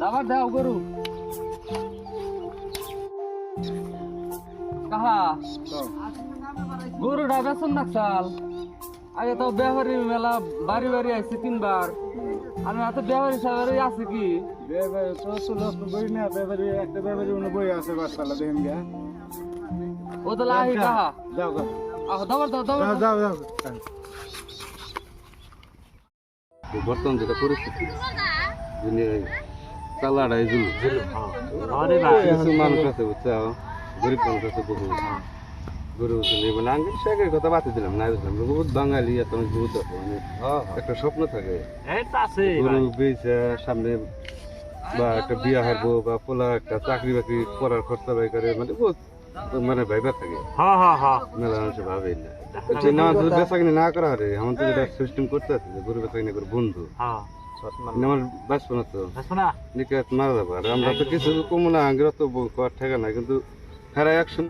দাবার দাও গরু। কাহা? গরুটা বেসন নাকসাল আগে তো ব্যবহারি মেলা বাড়ি বাড়ি আইছি তিনবার। আমি এত ব্যবহারি সাহেবের আছে কি? বেবারি তো তো লোক বই না বেবারি একটা বেবারি উনি বই আছে বাসপালা দেখেন গা ও তো লাহি কাহা? যাও গা আহ দাবার দাও দাবার যাও দাও। যাও যাও বর্তমান যেটা পরিস্থিতি দুনিয়ায় চালাটা এই কিছু মানুষ আছে বুঝছ? গরিব মানুষ আছে বহু গরু চলে মানে আগে শেখের কথা বাতি দিলাম না বুঝলাম। বহুত বাঙালি এত বহুত মানে একটা স্বপ্ন থাকে। গরু বেচে সামনে বা একটা বিয়া হারবো বা পোলা একটা চাকরি বাকরি করার খরচা বাই করে মানে বহুত মানে ভাইবা থাকে। মেলা মানুষ ভাবে না। না বেচা কিনে না করা আমার তো সিস্টেম করতে আছে গরু বেচা কিনে করে বন্ধু। আমার বাঁচবো না তো নিকাত মারা যাব। আর আমরা তো কিছু কমু না আগে তো কর ঠেকা না কিন্তু হেরা অ্যাকশন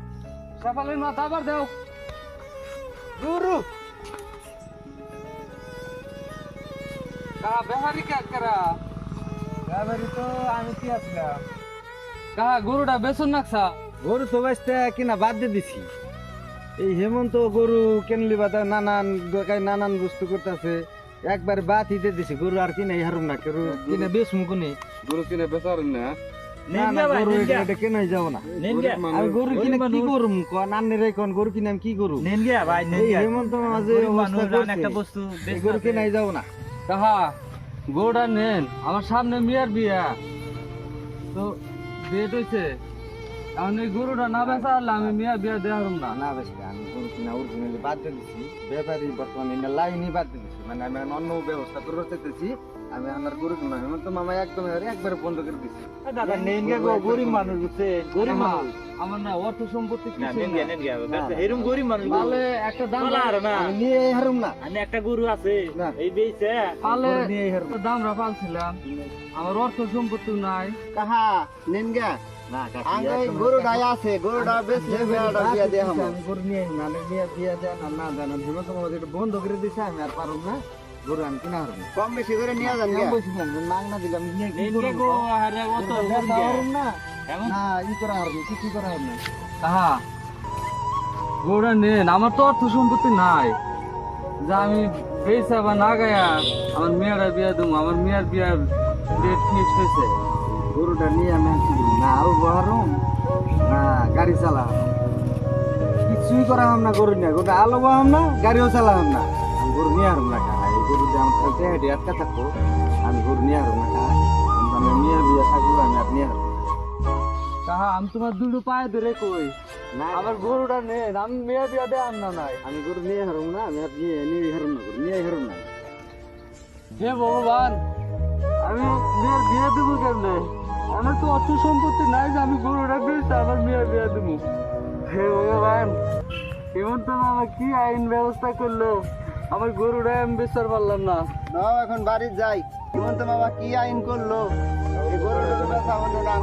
সাফালের মা দাবার দাও। গরু। কাহা ব্যবহারি কে করা? বেবারি তো আমি কি আসলাম কাহা গরুটা বেসন নাকসা? গরু তো বাঁচতে কিনা বাদ দিয়ে দিছি। এই হেমন্ত গরু কেনলি বাদা নানান নানান বস্তু করতেছে। একবার বাদ দিতে দিছি গরু আর কিনে হারুম না গরু কিনে বেশ মুকুনি গরু কিনে বেচার না? আমার সামনে মেয়ের বিয়া। তো ডেট হইছে? এই গরুটা না বেচা হলে আমি মেয়ের বিয়া দেওয়া হারুম না। না বেশ আমি গরু কিনা অরিজিনালি বাদ দিয়ে দিছি। ব্যাপারী বর্তমানে এটা লাইনই বাদ দিয়ে দিছি। মানে আমি অন্য ব্যবস্থা করে চাইতেছি। আমি আমার গরু কিনা হেমন্ত মামা একদম একবার বন্ধ করে দিছি। গরিব মানুষ বুঝছে গরিব মানুষ। আমার না অর্থ সম্পত্তি নেন নেন এরকম গরিব মানুষ পালে একটা দাম আর না। আমি নিয়ে হারুম না। আমি একটা গরু আছে। এই বেইছে। পালে হারুম। পালছিলাম। আমার অর্থ সম্পত্তি নাই। কাহা নিনগা না আঙ্গাই আছে বেশি হামো গরু নিয়ে না নিয়ে দিয়ে দেন আর না দেন হেমন্ত মামা যেটা বন্ধ করে দিছে আমি আর পারুম না। গরু আমি কিনা হারুম কম বেশি করে নিয়ে যান আমি গিয়া না, মাং দিলাম নিয়ে কি নেন আরে অত হারুম না। না ই করা হারুম কিছু করা হারুম না। গরুটা নেন আমার তো অর্থ সম্পত্তি নাই। যা আমি বেচা বা না গায়া আমার মেয়েরা বিয়া দেবো আমার মেয়ের বিয়ার ডেট ফিক্স হয়েছে। গরুটা নিয়ে আমি? না আরও বহারুম না গাড়ি চালাম। কিছুই করা হাম না গরু নিয়ে। গরুটা আলো বহাম না গাড়িও চালাম না। আমি গরু নিয়ে হারুম না খাই। এই গরু দিয়ে আমার খেলতে হেঁটে আটকা থাকব। আমি গরু নিয়ে হারুম না খাই। আমি মেয়ের বিয়ে থাকব আমি আর নিয়ে না। কাহা আমি তোমার দুটো পায়ে ধরে কই। না আমার গরুটা নেন আমি মেয়ের বিয়া দেওয়ার না নাই। আমি গরু নিয়ে হারুম না আমি আর নিয়ে নিয়ে হারুম না গরু নিয়ে হারুম না। হে ভগবান। আমি মেয়ের বিয়ে দেবো কেমনে? আমার তো অর্থ সম্পত্তি নাই যে আমি গরুটা বেচতে আমার মেয়ের বিয়া দেবো। হে ভগবান হেমন্ত মামা কি আইন ব্যবস্থা করল? আমার গরুটা আমি বেচার পারলাম না। না এখন বাড়ি যাই। হিমন্ত বাবা কি আইন করল? গরুটা বেচা হলো না।